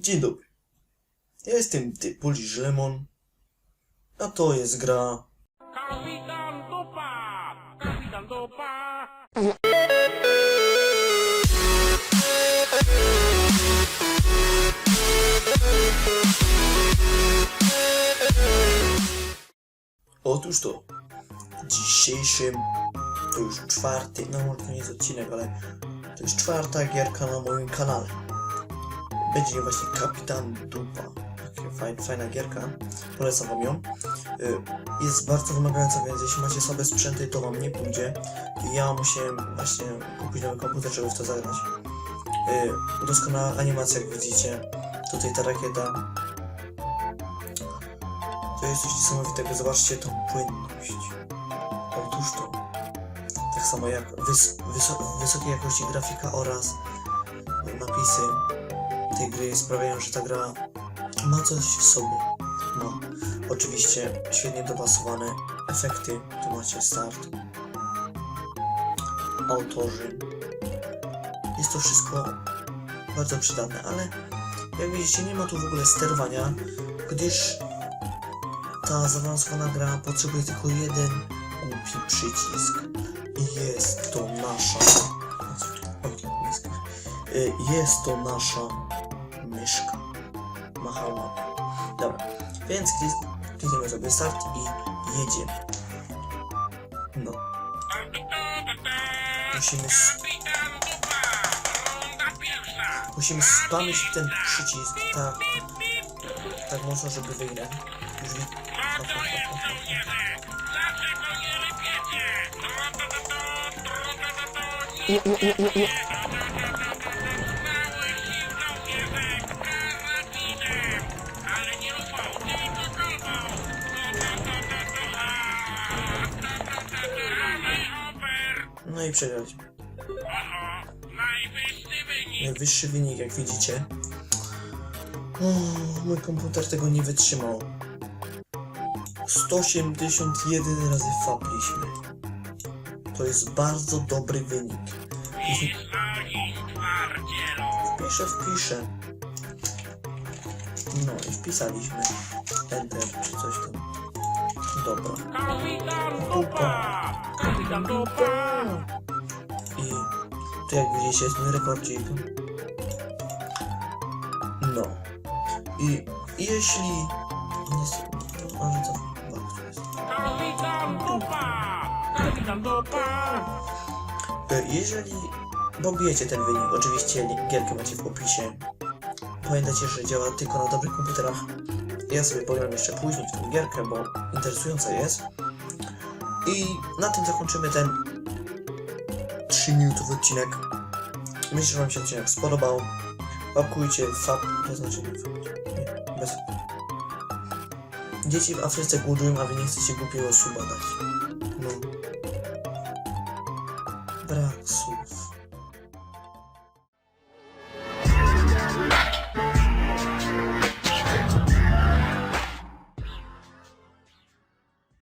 Dzień dobry. Ja jestem Typulisz Lemon, a to jest gra Kapitan Dupa! Kapitan Dupa! Otóż to, w dzisiejszym, to już czwarty, no może to nie jest odcinek, ale to jest czwarta gierka na moim kanale. Będzie właśnie Kapitan Dupa. Fajna, fajna gierka, polecam wam ją. Y, Jest bardzo wymagająca, więc jeśli macie słabe sprzęty, to wam nie pójdzie. Ja musiałem właśnie kupić nowy komputer, żeby w to zagrać. Y, Doskonała animacja, jak widzicie. Tutaj ta rakieta, to jest coś niesamowitego, zobaczcie tą płynność. Otóż to. Tak samo jak wys wyso wysokiej jakości grafika oraz napisy tej gry sprawiają, że ta gra ma coś w sobie. Ma oczywiście świetnie dopasowane efekty, tu macie start, autorzy. Jest to wszystko bardzo przydatne, ale jak widzicie nie ma tu w ogóle sterowania, gdyż ta zaawansowana gra potrzebuje tylko jeden głupi przycisk. I jest to nasza. Jest to nasza myszka. Machała. Dobra, więc klik- klikniemy sobie start i jedziemy. No, musimy, musimy spamić ten przycisk tak, tak mocno, żeby wygrać. Już wi- to jest, żołnierze? Dlaczego nie nie, nie, nie. No i przegraliśmy. Najwyższy wynik! Jak widzicie. Mój komputer tego nie wytrzymał. 181 razy fapliśmy. To jest bardzo dobry wynik. Wpiszę, wpiszę. No i wpisaliśmy. Enter czy coś tam. Dobra. Kapitan I tu jak widzicie jest mój rekordzik. No. I jeśli... Nie, ale co? Kapitan Dupa! Kapitan Dupa! Jeżeli pobijecie ten wynik, oczywiście gierkę macie w opisie. Pamiętajcie, że działa tylko na dobrych komputerach. Ja sobie pogram jeszcze później tę gierkę, bo interesująca jest. I na tym zakończymy ten 3-minutowy odcinek. Myślę, że Wam się odcinek spodobał. Łapkujcie fab... to znaczy... Nie, bez... Dzieci w Afryce głodują, a Wy nie chcecie głupiego suba dać. No. Brak słów.